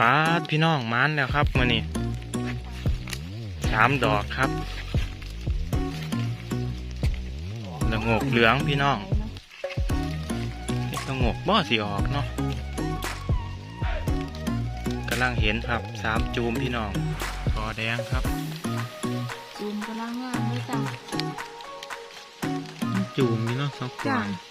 ปาดพี่น้องมานแล้วครับมื่อนี้สามดอกครับละโงกเหลืองพี่น้องเฮ็ดละโงกบ่สีออกเนาะกำลังเห็นครับสามจูมพี่น้องคอแดงครับ จูมกำลังงามเลยจ้ะจูมนี่เนาะสองจ้ะจู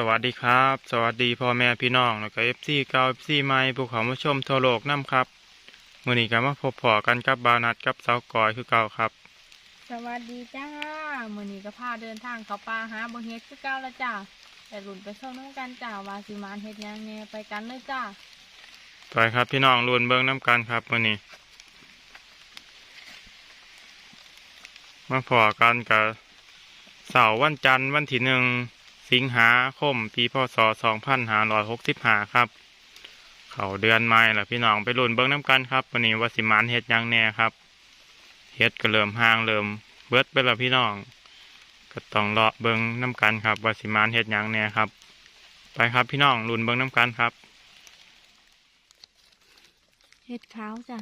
สวัสดีครับ สวัสดีพ่อแม่พี่น้องแล้วก็เอฟซีเก่าเอฟซีใหม่ภูเขามาชมทั่วโลกน้ำครับมื่อนี้ก็มาพบพอกันกับบาวนัดกับสาวกอยคือเก่าครับ สวัสดีจ้ามื้อนี้ก็พาเดินทางเข้าป่าหาบ่เฮ็ดคือเก่าแล้วจ้าแต่รุ่นไปส่งน้ำกันจ้าว่าสิมานเฮ็ดหยังแหน่ไปกันเลยจ้าไปครับพี่น้องรุนเบิ้งน้ำกันครับมื่อนี้มาพอกันกับเสาร์วันจันทร์วันที่หนึ่ง สิงหาคมปีพศสองพันห้าร้อยหกสิบห้าครับ เขาเดือนใหม่ละพี่น้องไปรุนเบิ้งน้ำกันครับวันนี้ว่าสิมานเฮ็ดยังแน่ครับเฮ็ดก็เริ่มห่างเริ่มเบิดไปแล้วพี่น้อง ก็ต้องเลาะเบิ้งน้ำกันครับว่าสิมานเฮ็ดยังแน่ครับ ไปครับพี่น้องรุนเบิ้งน้ำกันครับเฮ็ดขาวจ้า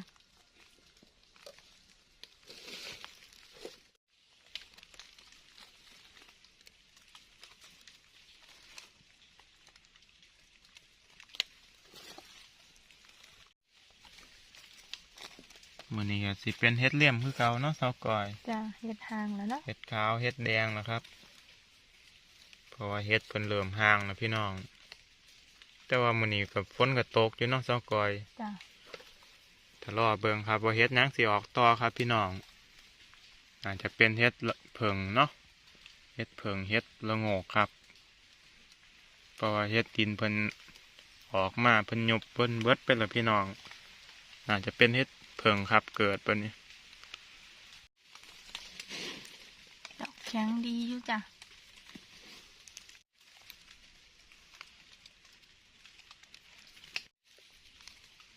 มื้อนี้ก็สิเป็นเฮ็ดเหลี่ยมคือเก่าเนาะเสาวก่อยจ้าเฮ็ดหางแล้วเนาะเฮ็ดขาวเฮ็ดแดงนะครับเพราะว่าเฮ็ดเพิ่นเริ่มห่างนะพี่น้อง แต่ว่ามื้อนี้ก็ฝนก็ตกอยู่เนาะเสาวก่อยจ้าถ้ารอเบิ่งครับว่าเฮ็ดหยังสิออกต่อครับ พี่น้องอาจจะเป็นเฮ็ดละเผิงเนาะเฮ็ดเผิงเฮ็ดละโงกครับเพราะว่าเฮ็ดดินเพิ่นออกมาเพิ่นยุบเพิ่นเบิดไปแล้วพี่น้องอาจจะเป็นเฮ็ด เผิงครับเกิดเพิ่นนี่ดอกแข็งดีอยู่จ้า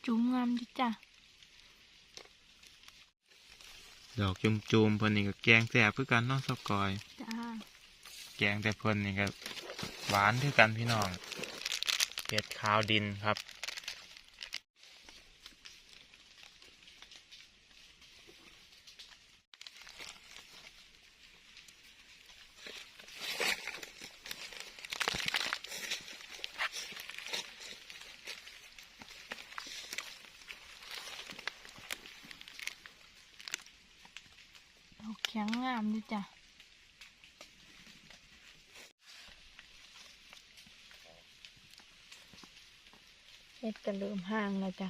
จุ้มงามดีจ้าดอกจุมจูมๆเพิ่นนี่ก็แกงแซ่บคือกันเนาะสกอยจ้าแกงแต่เพิ่นนี่ก็หวานคือกันพี่น้องเห็ดขาวดินครับ ดอกแข็งงามดีจ้าเฮ็ ดกันเริ่มห่างแล้วจ้ะ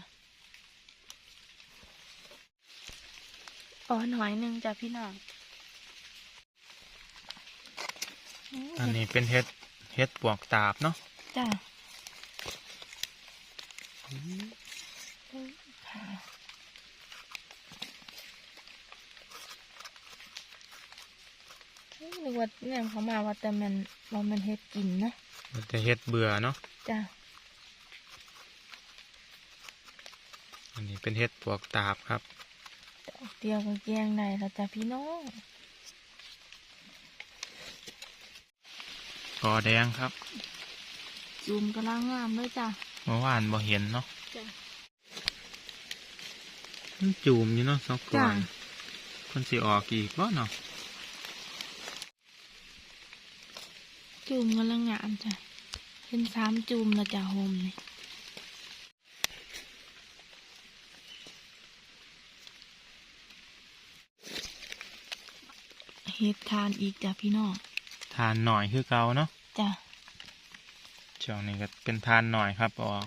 อ๋อหน่อยหนึ่งจ้ะพี่น้องอันนี้เป็นเห็ดเห็ดปวกตาบเนาะจ้ะหรือว่าเนี่ยเขามาว่าแต่มันว่ามันเฮ็ดกินนะมันจะเห็ดเบื่อเนาะจ้ะ อันนี้เป็นเห็ดปวกตาบครับดอกเดียวก็แกงได้แล้วจ้ะพี่น้องกอแดงครับจูมกำลังงามเลยจ้ะเมื่อวานบ่เห็นเนาะจ้ะมันจูมอยู่เนาะสกอจ้ะยคนสิออกอีกบ่เนาะจูมกำลังงามจ้ะเป็นสามจูมแล้วจ้ะโฮมนี่ เฮ็ดทานอีกจ้ะพี่น้องทานหน่อยคือเก่าเนาะจ้ะช่วงนี้ก็เป็นทานหน่อยครับออก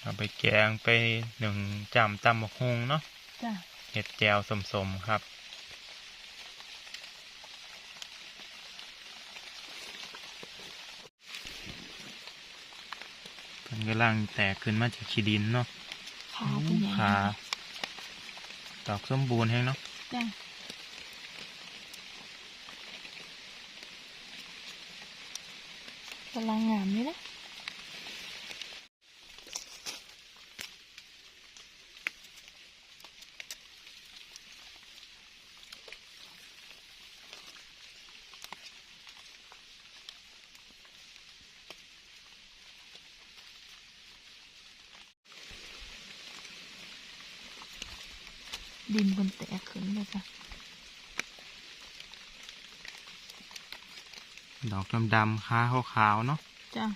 เอาไปแกงไปหนึ่งจำตำบักฮุงเนาะจ้ะเห็ดแจวสมๆครับ กำลังแตกขึ้นมาจากขี้ดินเนาะขาเป็นยังไงขาดอกสมบูรณ์แห้งเนาะจ้ะกำลังงามเลยนะ ดินบนแตกขึ้นเลยจ้ะดอกดำๆขาขาวๆเนาะจ้ะ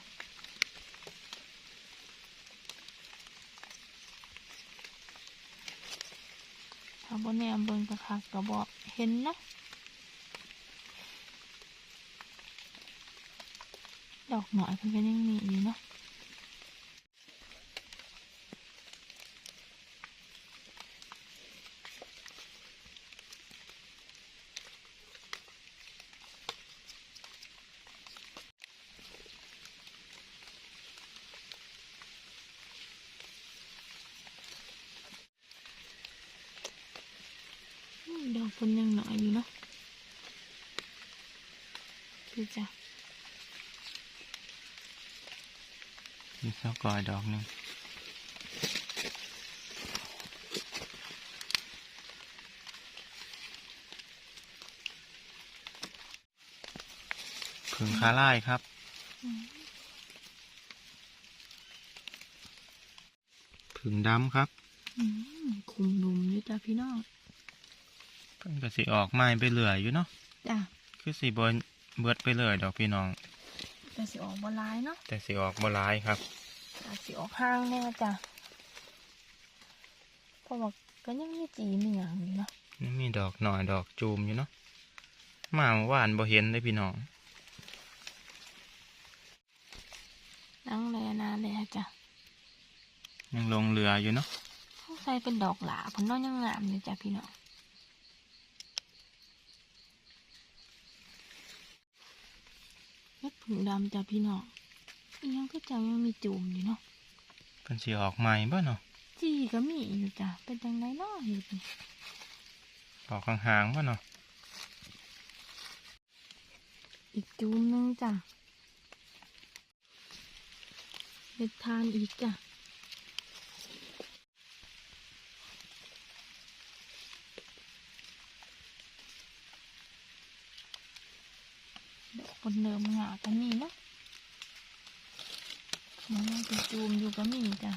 ถ้าบนแนมเบิ่งกระคักกระบอกเห็นเนาะดอกหน่อยเพิ่นก็ยังมีอยู่เนาะอืมดอกเพิ่นยังหน่อยอยู่เนาะคือจ้ะ มีเสากอยดอกหนึ่งผึ่งคาไล่ครับอืมผึ่งดำครับอืมคุมดุมอยู่จ้ะพี่น้องเพิ่นก็สิออกไม้ไปเรื่อยอยู่เนาะจ้ะคือสิบนเบิดไปเลยดอกพี่น้อง แต่สิออกบ่ร้ายเนาะแต่สิออกบ่ร้ายครับแต่ สิออกห้างแน่จ้ะเพราะว่าก็ยังมีจีมีหยังอยู่เนาะนี่มีดอกหน่อยดอกจูมอยู่เนาะมาเมื่อวานบ่เห็นเลยพี่น้องนั่งแลนาแลจ้ะยังลงเรืออยู่เนาะข้างใส่เป็นดอกหลาผลน้อยยังงามอยู่จ้ะพี่น้องเม็ดผึ่งดำจ้ะพี่น้องอีห ยังก็จังยังมีจูมอยู่เนาะเพิ่นสิออกใหม่บ่เนาะจีก็มีอยู่จ้ะเป็นจังไดเนาะเห็ดนี่ออกห่างๆบ่เนาะอีกจูมหนึงจ้ะเห็ดทานอีกจ้ะดอกบนเดิมหงาก็มีเนาะมั นยังเป็นจูมอยู่ก็มีจ้ะ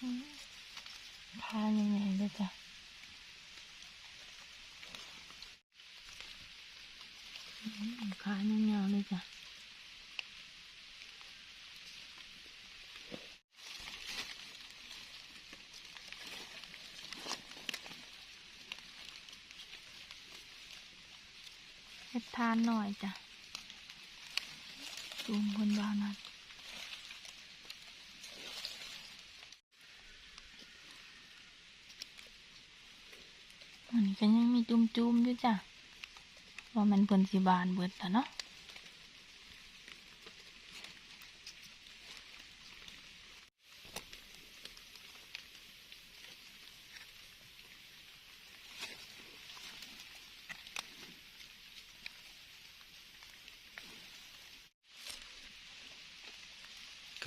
อืมพายังไงเลยจ้ะอืมขายาวๆเลยจ้ะ เฮ็ดทานหน่อยจ้ะจูมคนยาวนัดอันนี้ก็ยังมีจุ่มๆอยู่จ้ะว่ามันเพิ่นสิบานเบิดแล้วเนาะ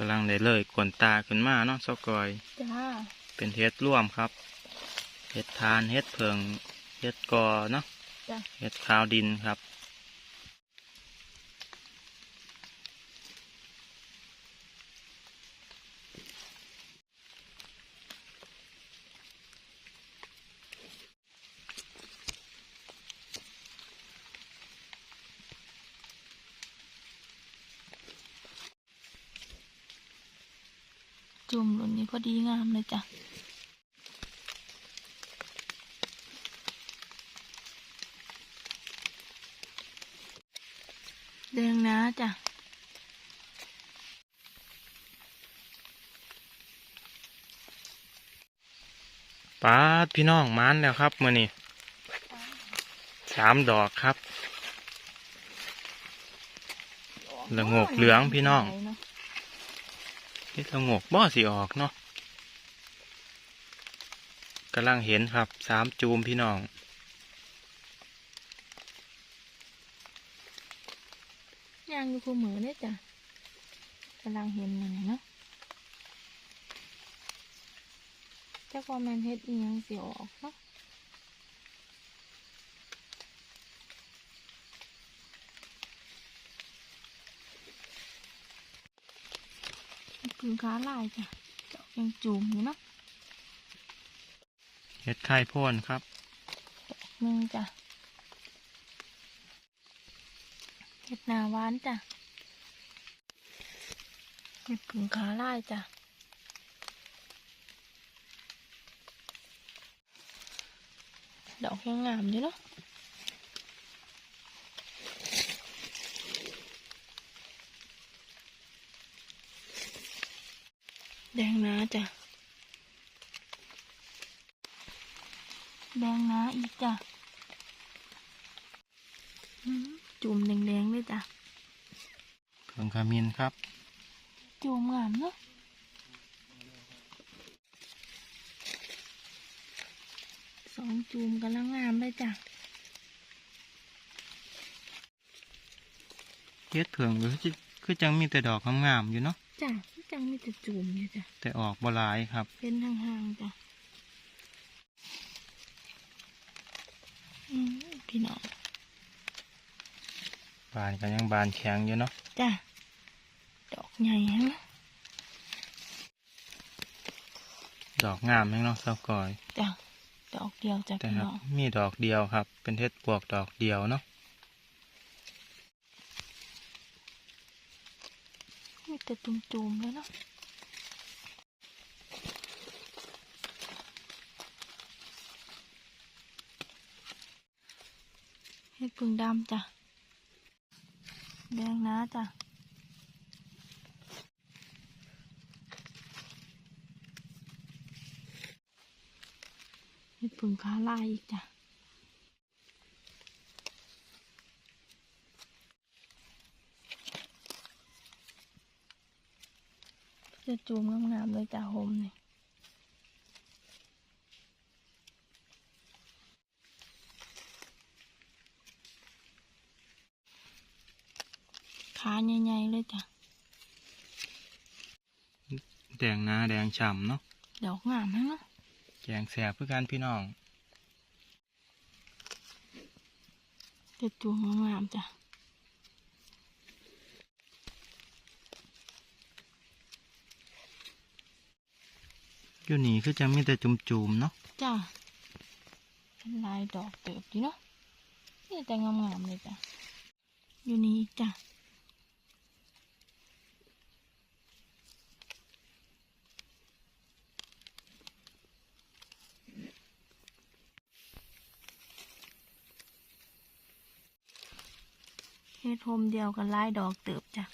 ำลังได้เลยขนตาขึ้นมาเนาะเสากอย จ้า เป็นเฮ็ดร่วมครับ เฮ็ดทานเฮ็ดเพิงเฮ็ดกอเนาะจ้ะ เฮ็ดขาวดินครับ รุ่นนี้พอดีงามเลยจ้ะแดงนะจ้ะปาดพี่น้องมานแล้วครับมื่อนี้สามดอกครับละงกเหลืองพี่น้อง เฮ็ดละงกบ่สิออกเนาะกำลังเห็นครับสามจูมพี่น้อง ย่างอยู่คู่มือเนี่ยจ้ะกำลังเห็นมันเนาะเจ้าความแมนเฮ็ดอีหยังสิออกเนาะ พึ่งขาลายจ้ะเจาะยังจูมอยู่เนาะเฮ็ดไข่พ่นครับหนึ่งจ้ะเห็ดหนาหวานจ้ะเห็ดผึ่งขาลายจ้ะดอกยังงามอยู่เนาะ แดงนะจ้ะ แดงนะอีกจ้ะอืมจุ่มแดงๆเลยจ้ะเครื่องขมิ้นครับ จุ่มงามเนาะสองจุ่มกำลังงามเลยจ้ะเฮ็ดเผืองก็คือคือจังมีแต่ดอกงามๆอยู่เนาะจ้ะ จังมีแต่จุ่มอยู่จ้ะแต่ออกบ่หลายครับ เป็นห่างๆจ้ะอืมพี่น้อง บานก็ยังบานแข็งอยู่เนาะ จ้ะ ดอกใหญ่ฮะดอกงามแม่งเนาะเศร้าก่อย จ้ะ ดอกเดียวจ้ะแต่พี่ครับน้อง มีดอกเดียวครับ เป็นเฮ็ดปวกดอกเดียวเนาะ มีแต่จุ่มๆเลยเนาะเห็ดพึ่งดำจ้ะ แดงนะจ้ะเห็ดพึ่งขาลายอีกจ้ะ จะจูมงามๆเลยจ้ะโฮมนี่ขาใหญ่ๆเลยจ้ะ แดงนาแดงฉ่ำเนาะดอกงามไหมเนาะแกงแสบเพื่อกันพี่น้องจะจูมงามๆจ้ะ อยู่นี่คือจังมีแต่จุ่มๆเนาะจ้ะเป็นลายดอกเติบดีเนาะนี่แต่งามๆเลยจ้ะอยู่นี่จ้ะเฮ็ดโฮมเดียวกันลายดอกเติบจ้ะ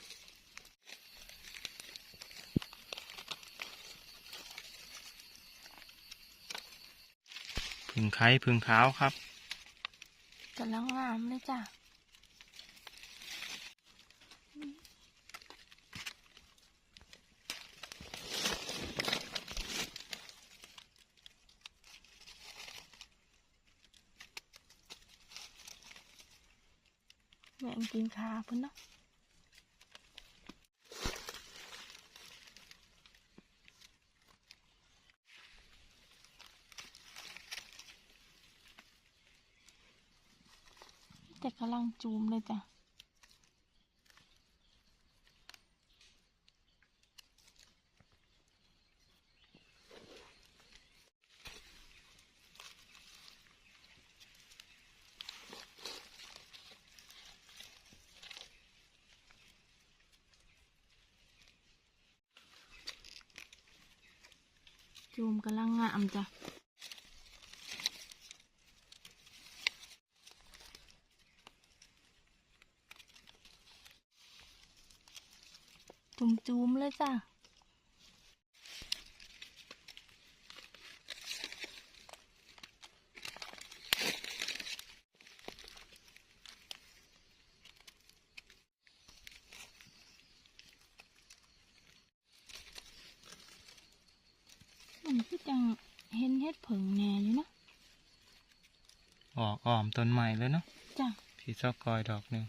พึ่งไข่พึ่งขาวครับกำลังงามเลยจ้ะแม่งกินขาเพิ่นเนาะ แต่กำลังจูมเลยจ้ะจูมกำลังงามจ้ะ จุ่มจูมๆเลยจ้ะมันคือจังเห็นเฮ็ดผึ่งแหน่อยู่เนาะออกอ้อมต้นใหม่เลยเนาะจ้ะพี่ซอกกอยดอกหนึ่ง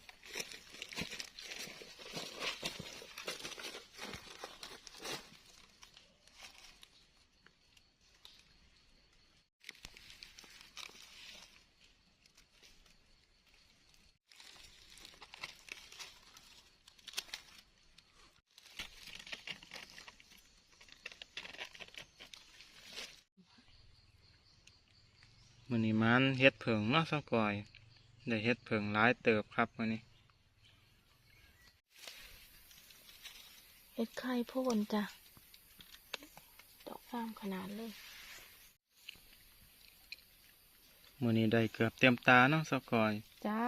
เฮ็ดเผิงเนาะซอกกอยได้เฮ็ดเผิงหลายเติบครับมันนี้เฮ็ดไข่โพ่นจ้ะ ดอกงามขนาดเลยมันนี้ได้เกือบเต็มตาเนาะซอกกอย จ้า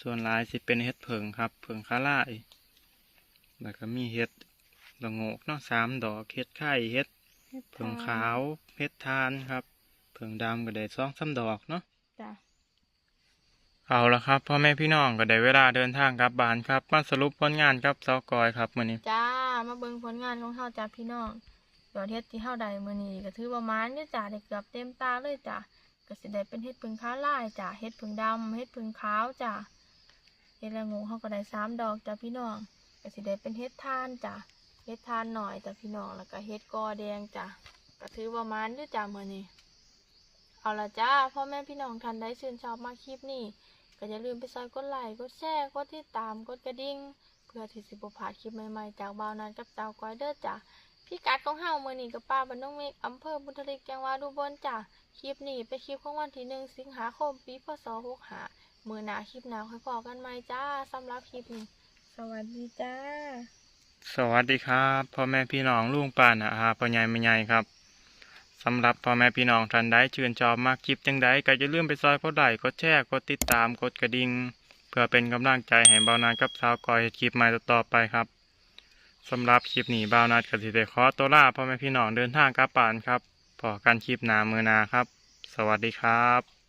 ส่วนหลายสิเป็นเฮ็ดเผิงครับเผิงคาล่ายแล้วก็มีเฮ็ดละโงกเนาะสามดอกเฮ็ดไข่เฮ็ดเฮ็ดเผิงขาวเฮ็ดทานครับ เผิงดำก็ได้สองสามดอกเนาะจ้ะเอาละครับพ่อแม่พี่น้องก็ได้เวลาเดินทางกลับบ้านครับ มาสรุปผลงานกับซอกอยครับมื้อนี้จ้ามาเบิ่งผลงานของเฮาจ้าพี่น้องยอดเฮ็ดที่เฮาได้มื้อนี้ก็ถือว่าหมานอยู่จ้าได้เกือบเต็มตาเลยจ้ะก็สิได้เป็นเฮ็ดผึ่งขาวลายจ้ะเฮ็ดผึ่งดำเฮ็ดผึ่งขาวจ้ะเฮ็ดละงูเฮาก็ได้สามดอกจ้ะพี่น้องก็สิได้เป็นเฮ็ดทานจ้ะเฮ็ดทานหน่อยจ้ะพี่น้องแล้วก็เฮ็ดกอแดงจ้ะก็ถือว่าหมานอยู่จ้ะมื้อนี้ เอาละจ้าพ่อแม่พี่น้องท่านใดชื่นชอบมากคลิปนี้ก็อย่าลืมไปซอยกดไลค์กดแชร์กดติดตามกดกระดิ่งเพื่อที่สิบ่าดคลิปใหม่ๆจากบ่าวนันกับสาวก้อยเด้อจ้ะพี่กัดของเฮาเมื้อนี้กับป้าบ้านน้องเมฆอำเภอบุญทลิกจังหวัดอุบลจ้ะคลิปนี้เป็นคลิปของวันที่หนึ่งสิงหาคมปีพศ65มื้อหนาคลิปหน้าค่อยพอกันใหมจ้าสำหรับคลิปนี้ สวัสดีจ้า สวัสดีครับพ่อแม่พี่น้องลุงป้านะอาพ่อใหญ่แม่ใหญ่ครับ สำหรับพ่อแม่พี่น้องท่านใดชื่นชอบมากคลิปจังใดก็อย่าลืมไปซอยกดไลค์กดแชร์กดติดตามกดกระดิ่งเพื่อเป็นกำลังใจให้บ่าวนันกับสาวกอยเฮ็ดคลิปใหม่ต่อไปครับสำหรับคลิปนี้บ่าวนัดกับสิเดคอตัวลาพ่อแม่พี่น้องเดินทางกลับปานครับพอกันคลิปหนามือนาครับ สวัสดีครับ